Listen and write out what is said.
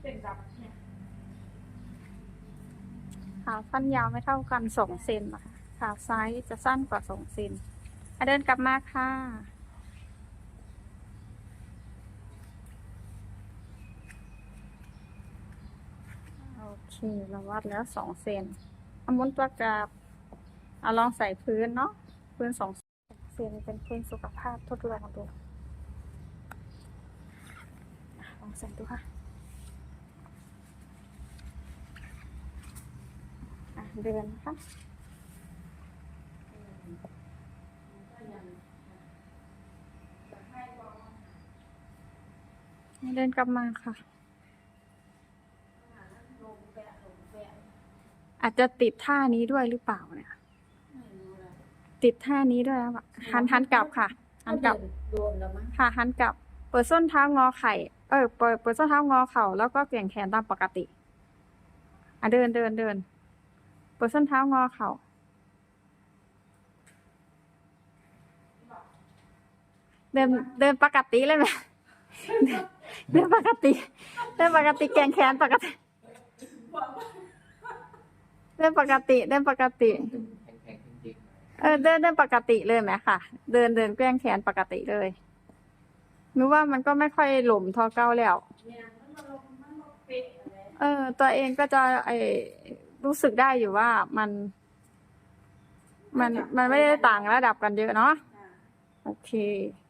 เป็นดับเนี่ยขาสั้นยาวไม่เท่ากันสองเซนนะคะขาซ้ายจะสั้นกว่าสองเซนเดินกลับมาค่ะ โอเค เราวัดแล้วสองเซนเอามุนตัวกลับเอาลองใส่พื้นเนาะ พื้นสองเซนเป็นพื้นสุขภาพทดลองดูลองใส่ดูค่ะ อะ เดือนนะคะเดินกลับมาค่ะ อาจจะติดท่านี้ด้วยหรือเปล่าเนี่ย ติดท่านี้ด้วยแล้วหันหันกลับค่ะ หันกลับรวมแล้วมั้งค่ะ หันกลับ เปิดส้นเท้างอไข่ เออเปิดเปิดส้นเท้างอเข่าแล้วก็เกลี่ยงแขนตามปกติ อะเดินเดินเดิน เปิดส้นเท้างอเข่าเดินเดินปกติเลยไหมเดินปกติเดินปกติแกงแขนปกติเดินปกติเดินปกติแข็งๆจริงเออเดินเดินปกติเลยไหมค่ะ เดินเดินแกล้งแขนปกติเลยนึกว่ามันก็ไม่ค่อยหล่มเทอเก้าแล้วเนี่ยมันมาลงมันมาเป๊ะอะไรเออ ตัวเองก็จะไอ รู้สึกได้อยู่ว่ามัน มันมันไม่ได้ต่างระดับกันเยอะเนาะอ่าโอเคเ